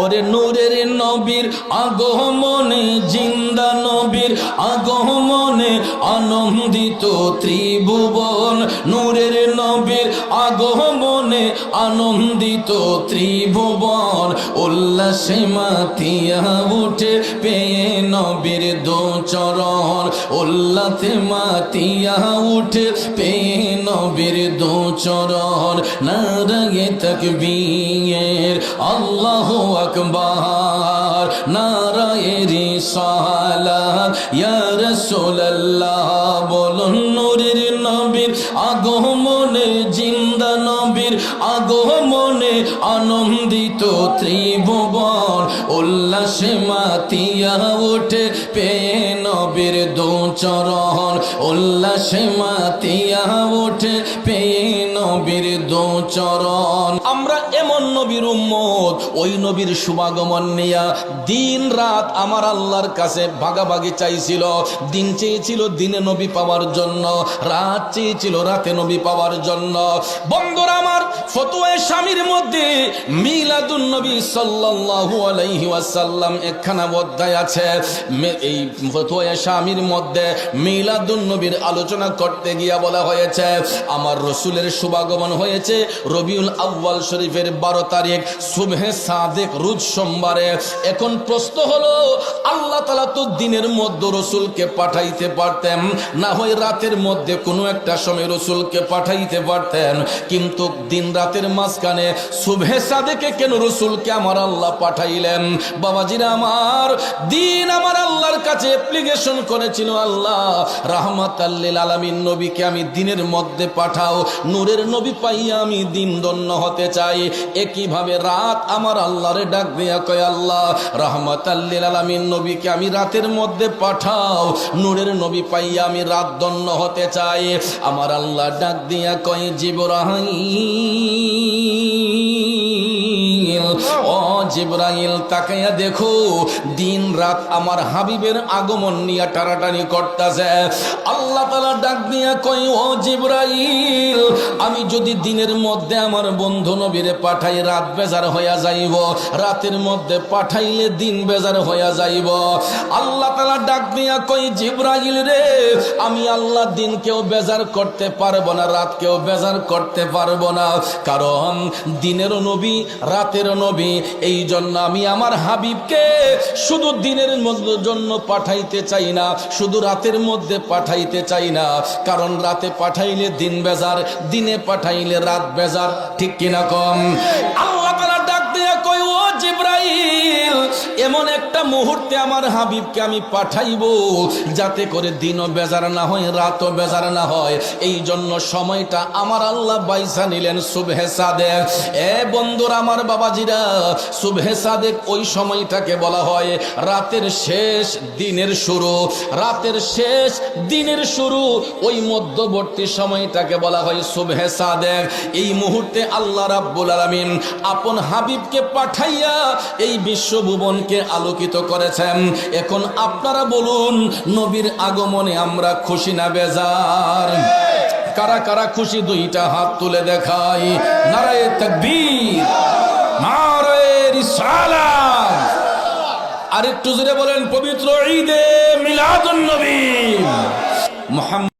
ওরে নূরের নবীর আগমনে জিন্দা নবীর আগমনে আনন্দিত ত্রিভুবন। নূরের নবীর আগমনে আনন্দিত ত্রিভুবন। উল্লাসে মাতিয়া উঠে পেয়ে নবীর দো চরণ। উল্লাতে মাতিয়া উঠে পেয়ে নবীর দো চরণ। নারায়ে তকবীর আল্লাহু আকবার, নারায়ে রিসালাত। ইয়া রাসূলুল্লাহ, বলুন নূরের নবীর আগমনে জিন্দা নবীর আগমনে আনন্দিত ত্রিভুবন। উল্লাসে মাতিয়া ওঠে পেয়ে নবীর দু চরণ। উল্লাসে মাতিয়া ওঠে পেয়ে নবীর দু চরণ। এমন নবীর উম্মত, ওই নবীর শুভাগমন নিয়া দিন রাত আমার আল্লাহর কাছে ভাগাভাগি চাইছিল। দিন চেয়েছিল দিনে নবী পাওয়ার জন্য, রাত চেয়েছিল রাতে নবী পাওয়ার জন্য। বন্ধুরা আলোচনা করতে গিয়া বলা হয়েছে, আমার রসুলের শুভাগমন হয়েছে রবিউল আউ্বাল শরীফের বারো তারিখ সুবহে সাদেক রুজ সোমবারে। এখন প্রশ্ন হলো, আল্লাহ তালা তো দিনের মধ্যে রসুলকে পাঠাইতে পারতেন, না হয় রাতের মধ্যে কোনো একটা সময় রসুলকে পাঠাইতে পারতেন, কিন্তু দিন রাতের মাঝখানে শুভে সাদেকে কেন রসুলকে আমার আল্লাহ পাঠাইলেন? বাবাজিরা আমার, দিন আমার আল্লাহর কাছে অ্যাপ্লিকেশন করেছিল আল্লাহ রাহমাত আল্লিল আলামিন নবীকে আমি দিনের মধ্যে পাঠাও, নূরের নবী পাইয়া আমি দিন দন্য হতে চাই। একইভাবে রাত আমার আল্লাহরে ডাক দিয়া কয় আল্লাহ রাহমাত আল্লিল আলামিন নবীকে আমি রাতের মধ্যে পাঠাও, নূরের নবী পাইয়া আমি রাত দন্য হতে চাই। আমার আল্লাহ ডাক দিয়া কয় জিবরাহিল ও জিব্রাইল তাকাইয়া দেখো, দিন রাত আমার হাবিবের আগমন নিয়ে টানাটানি করতেছে। আল্লাহ তালা ডাক দিয়া কই ও জিব্রাইল, আমি যদি দিনের মধ্যে আমার বন্ধু নবীরে পাঠাই, রাত বেজার হইয়া যাইব। রাতের মধ্যে পাঠাইলে দিন বেজার হইয়া যাইব। আল্লাহ তালা ডাক দিয়া কই জিব্রাইল রে, আমি আল্লাহ দিনকেও বেজার করতে পারব না, রাতকেও বেজার করতে পারব না। কারণ দিনেরও নবী রাতেরও নবী, এই জন্য আমি আমার হাবিবকে শুধু দিনের জন্য পাঠাইতে চাই না, শুধু রাতের মধ্যে পাঠাইতে চাই না। কারণ রাতে পাঠাইলে দিন বেজার, দিনে পাঠাইলে রাত বেজার। ঠিক কিনা কম? আল্লাহ ডাক দিয়ে কই ও জিব্রাইল এমন একটা মুহূর্তে আমার হাবিবকে আমি পাঠাইব, যাতে করে দিনও বেজার না হয়, রাতও বেজার না হয়। এই জন্য সময়টা আমার আল্লাহ বাইসা নিলেন শুভে সাদেক। এ বন্ধুরা, আমার বাবাজিরা শুভে সাদেক ওই সময়টাকে বলা হয় রাতের শেষ দিনের শুরু। রাতের শেষ দিনের শুরু, ওই মধ্যবর্তী সময়টাকে বলা হয় শুভে সাদেক। এই মুহূর্তে আল্লাহ রাব্বুল আলামিন আপন হাবিবকে পাঠাইয়া এই বিশ্বভুবনকে আলোকিত করেছেন। এখন আপনারা বলুন, নবীর আগমনে আমরা খুশি না বেজার? কারা কারা খুশি দুইটা হাত তুলে দেখাই? নারায় তাকবীর আরেকটু জোরে বলেন, পবিত্র ঈদে মিলাদুন নবী। মুহাম্মদ